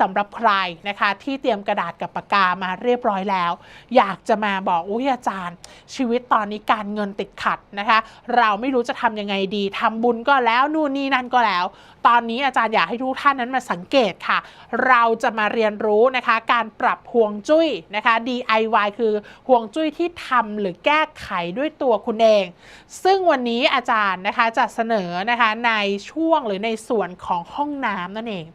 สำหรับใครนะคะที่เตรียมกระดาษกับปากกามาเรียบร้อยแล้ว อยากจะมาบอกอุ้ยอาจารย์ ชีวิตตอนนี้การเงินติดขัดนะคะ เราไม่รู้จะทำยังไงดีทำบุญก็แล้วนู่นนี่นั่นก็แล้ว ตอนนี้อาจารย์อยากให้ทุกท่านนั้นมาสังเกตค่ะ เราจะมาเรียนรู้นะคะการปรับห่วงจุ้ยนะคะ DIY คือห่วงจุ้ยที่ทำหรือแก้ไขด้วยตัวคุณเอง ซึ่งวันนี้อาจารย์นะคะจะเสนอนะคะในช่วงหรือในส่วนของห้องน้ำนั่นเอง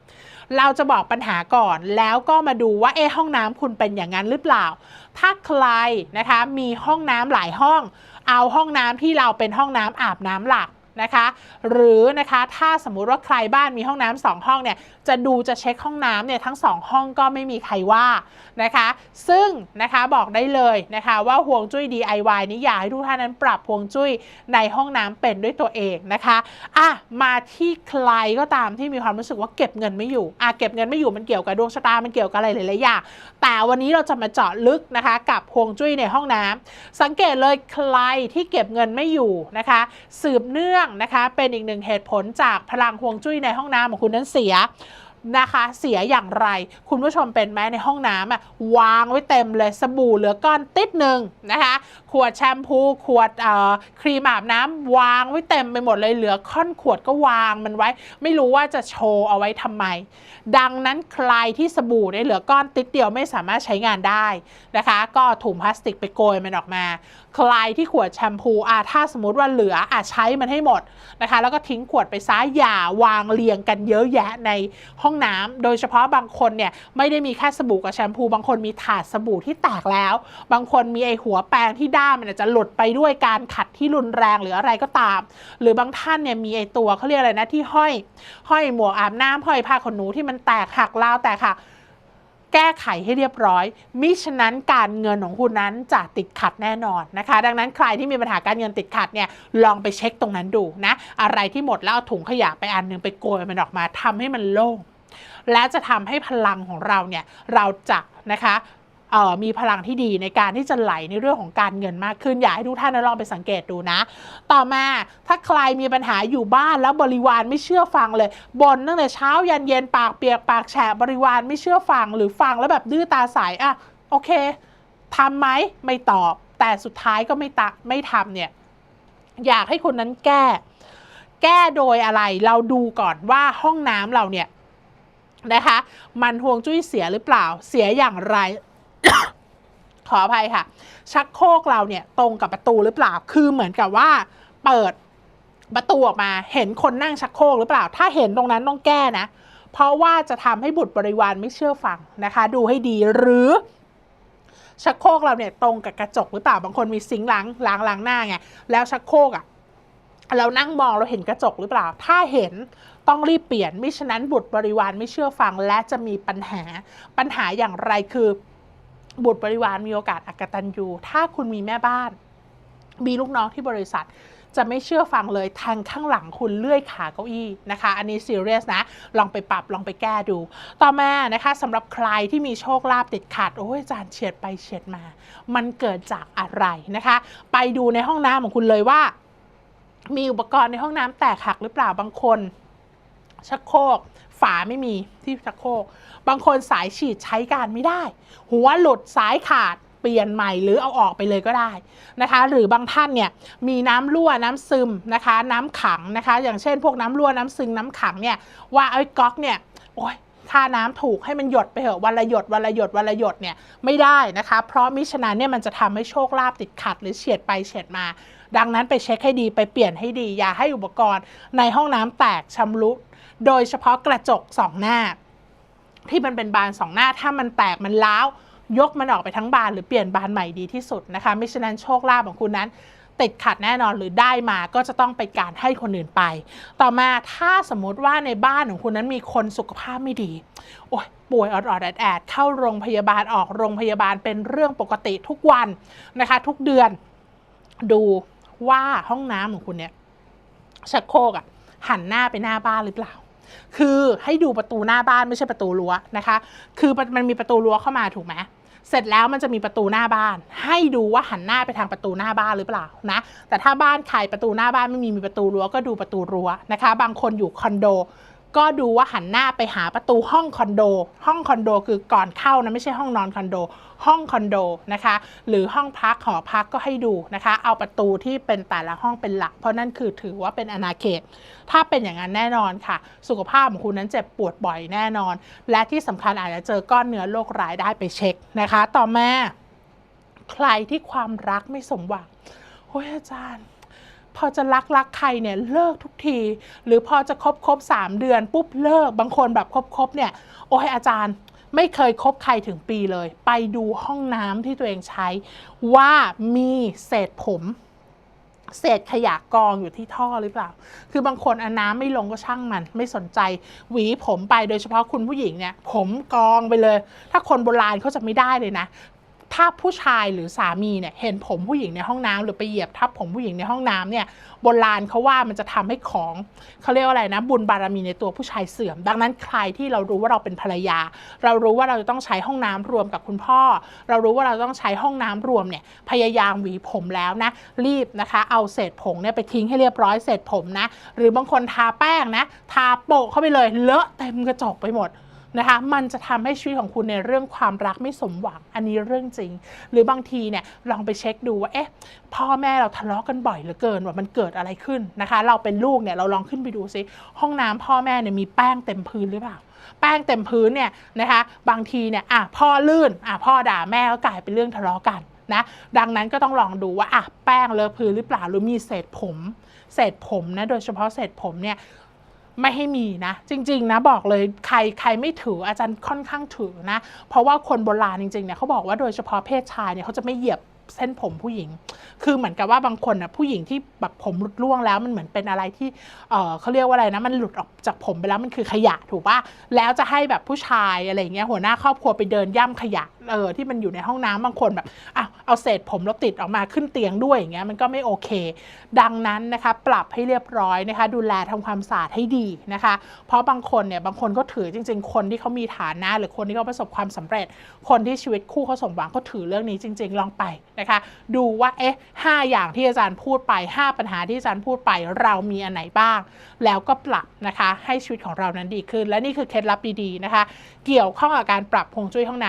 เราจะบอกปัญหาก่อน แล้วก็มาดูว่าเอ๊ห้องน้ำคุณเป็นอย่างนั้นหรือเปล่า ถ้าใครนะคะมีห้องน้ำหลายห้อง เอาห้องน้ำที่เราเป็นห้องน้ำอาบน้ำหลักนะคะ หรือนะคะถ้าสมมุติว่าใครบ้านมีห้องน้ำสองห้องเนี่ย จะดูจะเช็คห้องน้ำเนี่ยทั้งสองห้องก็ไม่มีใครว่านะคะ ซึ่งนะคะบอกได้เลยนะคะว่าห่วงจุ้ย DIY นี้อยากให้ทุกท่านนั้นปรับห่วงจุ้ยในห้องน้ำเป็นด้วยตัวเองนะคะอะมาที่ใครก็ตามที่มีความรู้สึกว่าเก็บเงินไม่อยู่อะเก็บเงินไม่อยู่มันเกี่ยวกับดวงชะตา มันเกี่ยวกับอะไรหลายๆอย่างแต่วันนี้เราจะมาเจาะลึกนะคะ กับห่วงจุ้ยในห้องน้ำสังเกตเลยใครที่เก็บเงินไม่อยู่นะคะ สืบเนื่องนะคะเป็นอีกหนึ่งเหตุผลจากพลังห่วงจุ้ยในห้องน้ำของคุณนั้นเสีย นะคะ เสียอย่างไร คุณผู้ชมเป็นไหมในห้องน้ำอะวางไว้เต็มเลยสบู่เหลือก้อนติดหนึ่งนะคะขวดแชมพูขวดครีมอาบน้ำวางไว้เต็มไปหมดเลยเหลือค่อนขวดก็วางมันไว้ ไม่รู้ว่าจะโชว์เอาไว้ทำไม ดังนั้นใครที่สบู่เนี่ยเหลือก้อนติดเดียวไม่สามารถใช้งานได้นะคะ ก็ถุงพลาสติกไปโกยมันออกมา ใครที่ขวดแชมพูอะถ้าสมมติว่าเหลืออะใช้มันให้หมดนะคะ แล้วก็ทิ้งขวดไปซะอย่าวางเรียงกันเยอะแยะในห้องน้ำโดยเฉพาะบางคนเนี่ยไม่ได้มีแค่สบู่กับแชมพู บางคนมีถาดสบู่ที่แตกแล้ว บางคนมีไอหัวแปรงที่ด้ามมันจะหลุดไปด้วยการขัดที่รุนแรงหรืออะไรก็ตาม หรือบางท่านเนี่ยมีไอตัวเขาเรียกอะไรนะที่ห้อย ห้อยหมวกอาบน้ำห้อยผ้าขนหนูที่มันแตกหักราวแตกหักแก้ไขให้เรียบร้อย มิฉะนั้นการเงินของคุณนั้นจะติดขัดแน่นอนนะคะ ดังนั้นใครที่มีปัญหาการเงินติดขัดเนี่ยลองไปเช็คตรงนั้นดูนะ อะไรที่หมดแล้วเอาถุงขยะไปอันหนึงไปโกยมันออกมาทำให้มันโล่ง และจะทำให้พลังของเราเนี่ยเราจะนะคะมีพลังที่ดีในการที่จะไหลในเรื่องของการเงินมากขึ้น อยากให้ทุกท่านลองไปสังเกตดูนะ ต่อมาถ้าใครมีปัญหาอยู่บ้านแล้วบริวารไม่เชื่อฟังเลยบ่นตั้งแต่เช้ายันเย็นปากเปียกปากแฉะบริวารไม่เชื่อฟัง หรือฟังแล้วแบบดื้อตาใสอะโอเคทำไหมไม่ตอบ แต่สุดท้ายก็ไม่ตะไม่ทำเนี่ยอยากให้คนนั้นแก้ แก้โดยอะไรเราดูก่อนว่าห้องน้ำเราเนี่ย นะคะ มันห่วงจุ้ยเสียหรือเปล่าเสียอย่างไร ขออภัยค่ะ ชักโครกเราเนี่ยตรงกับประตูหรือเปล่า คือเหมือนกับว่าเปิดประตูออกมาเห็นคนนั่งชักโครกหรือเปล่า ถ้าเห็นตรงนั้นต้องแก้นะ เพราะว่าจะทำให้บุตรบริวารไม่เชื่อฟังนะคะ ดูให้ดีหรือชักโครกเราเนี่ยตรงกับกระจกหรือเปล่าบางคนมีซิงค์ล้างล้างล้างหน้าไงแล้วชักโครกอะ่ะ เรานั่งมองเราเห็นกระจกหรือเปล่า ถ้าเห็นต้องรีบเปลี่ยนมิฉะนั้นบุตรบริวารไม่เชื่อฟังและจะมีปัญหา ปัญหาอย่างไรคือ บุตรบริวารมีโอกาสอักตันยูถ้าคุณมีแม่บ้าน มีลูกน้องที่บริษัทจะไม่เชื่อฟังเลยทางข้างหลังคุณเลื่อยขาเก้าอี้นะคะ อันนี้ซีเรียสนะ ลองไปปรับลองไปแก้ดู ต่อมานะคะสำหรับใครที่มีโชคลาภติดขัด โอ้ยจารย์เฉียดไปเฉียดมา มันเกิดจากอะไรนะคะ ไปดูในห้องน้ำของคุณเลยว่า มีอุปกรณ์ในห้องน้ำแตกหักหรือเปล่าบางคนชักโครกฝาไม่มีที่ชักโครกบางคนสายฉีดใช้การไม่ได้ หัวหลุดสายขาดเปลี่ยนใหม่หรือเอาออกไปเลยก็ได้นะคะ หรือบางท่านเนี่ยมีน้ำรั่วน้ำซึมนะคะ น้ำขังนะคะ อย่างเช่น พวกน้ำรั่วน้ำซึมน้ำขังเนี่ยว่าไอ้ก๊อกเนี่ยโอ้ยค่าน้ำถูกให้มันหยดไปเถอะวันละหยดวันละหยดวันละหยดเนี่ยไม่ได้นะคะ เพราะมิฉะนั้นเนี่ยมันจะทำให้โชคลาภติดขัดหรือเฉียดไปเฉียดมา ดังนั้นไปเช็คให้ดีไปเปลี่ยนให้ดี อย่าให้อุปกรณ์ในห้องน้ำแตกชำรุดโดยเฉพาะกระจกสองหน้า ที่มันเป็นบานสองหน้าถ้ามันแตกมันล้าวยกมันออกไปทั้งบานหรือเปลี่ยนบานใหม่ดีที่สุดนะคะไม่ฉะนั้นโชคลาภของคุณนั้น ติดขัดแน่นอนหรือได้มาก็จะต้องไปการให้คนอื่นไป ต่อมาถ้าสมมติว่าในบ้านของคุณนั้นมีคนสุขภาพไม่ดีโอ้ยป่วยออดๆแอดแอดเข้าโรงพยาบาลออกโรงพยาบาลเป็นเรื่องปกติทุกวันนะคะ ทุกเดือนดู ว่าห้องน้ำของคุณเนี่ยชักโครกอะหันหน้าไปหน้าบ้านหรือเปล่า คือให้ดูประตูหน้าบ้านไม่ใช่ประตูรั้วนะคะ คือมันมีประตูรั้วเข้ามาถูกไหมเสร็จแล้วมันจะมีประตูหน้าบ้าน ให้ดูว่าหันหน้าไปทางประตูหน้าบ้านหรือเปล่านะแต่ถ้าบ้านใครประตูหน้าบ้านไม่มีมีประตูรั้วก็ดูประตูรั้วนะคะ บางคนอยู่คอนโด ก็ดูว่าหันหน้าไปหาประตูห้องคอนโด ห้องคอนโดคือก่อนเข้านะไม่ใช่ห้องนอนคอนโด ห้องคอนโดนะคะ หรือห้องพักหอพักก็ให้ดูนะคะ เอาประตูที่เป็นแต่ละห้องเป็นหลัก เพราะนั่นคือถือว่าเป็นอาณาเขต ถ้าเป็นอย่างนั้นแน่นอนค่ะ สุขภาพของคุณนั้นเจ็บปวดบ่อยแน่นอน และที่สำคัญอาจจะเจอก้อนเนื้อโรคร้ายได้ไปเช็คนะคะ ต่อมาใครที่ความรักไม่สมหวังโอ้ยอาจารย์ พอจะรักรักใครเนี่ยเลิกทุกที หรือพอจะคบคบสามเดือนปุ๊บเลิกบางคนแบบคบคบเนี่ยโอ้ยอาจารย์ไม่เคยคบใครถึงปีเลย ไปดูห้องน้ำที่ตัวเองใช้ ว่ามีเศษผมเศษขยะกองอยู่ที่ท่อหรือเปล่า คือบางคนอาน้ำไม่ลงก็ช่างมัน ไม่สนใจ หวีผมไปโดยเฉพาะคุณผู้หญิงเนี่ย ผมกองไปเลย ถ้าคนโบราณเขาจะไม่ได้เลยนะ ถ้าผู้ชายหรือสามีเนี่ยเห็นผมผู้หญิงในห้องน้ำหรือไปเหยียบทับผมผู้หญิงในห้องน้ำเนี่ยโบราณเขาว่ามันจะทำให้ของเขาเรียกว่าอะไรนะบุญบารมีในตัวผู้ชายเสื่อม ดังนั้นใครที่เรารู้ว่าเราเป็นภรรยา เรารู้ว่าเราจะต้องใช้ห้องน้ำรวมกับคุณพ่อ เรารู้ว่าเราต้องใช้ห้องน้ำรวมเนี่ยพยายามหวีผมแล้วนะรีบนะคะเอาเศษผงเนี่ยไปทิ้งให้เรียบร้อยเศษผมนะหรือบางคนทาแป้งนะทาโปะเข้าไปเลยเลอะเต็มกระจกไปหมด นะคะมันจะทำให้ชีวิตของคุณในเรื่องความรักไม่สมหวังอันนี้เรื่องจริง หรือบางทีเนี่ยลองไปเช็คดูว่าเอ๊ะพ่อแม่เราทะเลาะกันบ่อยเหลือเกินว่ามันเกิดอะไรขึ้นนะคะ เราเป็นลูกเนี่ยเราลองขึ้นไปดูซิห้องน้ำพ่อแม่เนี่ยมีแป้งเต็มพื้นหรือเปล่าแป้งเต็มพื้นเนี่ยนะคะบางทีเนี่ยอะพ่อลื่นอะพ่อด่าแม่ก็กลายเป็นเรื่องทะเลาะกันนะดังนั้นก็ต้องลองดูว่าอะแป้งเลอะพื้นหรือเปล่าหรือมีเศษผม เศษผมนะโดยเฉพาะเศษผมเนี่ย ไม่ให้มีนะ จริง ๆ นะบอกเลยใครใครไม่ถืออาจารย์ค่อนข้างถือนะ เพราะว่าคนโบราณจริงๆเนี่ยเขาบอกว่าโดยเฉพาะเพศชายเนี่ยเขาจะไม่เหยียบ เส้นผมผู้หญิง คือเหมือนกับว่าบางคนนะผู้หญิงที่แบบผมหลุดร่วงแล้วมันเหมือนเป็นอะไรที่เออเขาเรียกว่าอะไรนะมันหลุดออกจากผมไปแล้วมันคือขยะถูกปะแล้วจะให้แบบผู้ชายอะไรเงี้ยหัวหน้าครอบครัวไปเดินย่ำขยะเออที่มันอยู่ในห้องน้ำบางคนแบบอ้าวเอาเศษผมแล้วติดออกมาขึ้นเตียงด้วยอย่างเงี้ยมันก็ไม่โอเค ดังนั้นนะคะปรับให้เรียบร้อยนะคะดูแลทำความสะอาดให้ดีนะคะ เพราะบางคนเนี่ยบางคนก็ถือจริง ๆ คนที่เขามีฐานะ หรือคนที่เขาประสบความสำเร็จ คนที่ชีวิตคู่เขาสมหวังเขาถือเรื่องนี้จริง ๆ ลองไปนะคะ ดูว่าเอ๊ะห้าอย่างที่อาจารย์พูดไป 5 ปัญหาที่อาจารย์พูดไปเรามีอันไหนบ้าง แล้วก็ปรับนะคะ ให้ชีวิตของเรานั้นดีขึ้น และนี่คือเคล็ดลับดีๆนะคะ เกี่ยวข้องกับการปรับพวงจุ้ยห้องน้ำ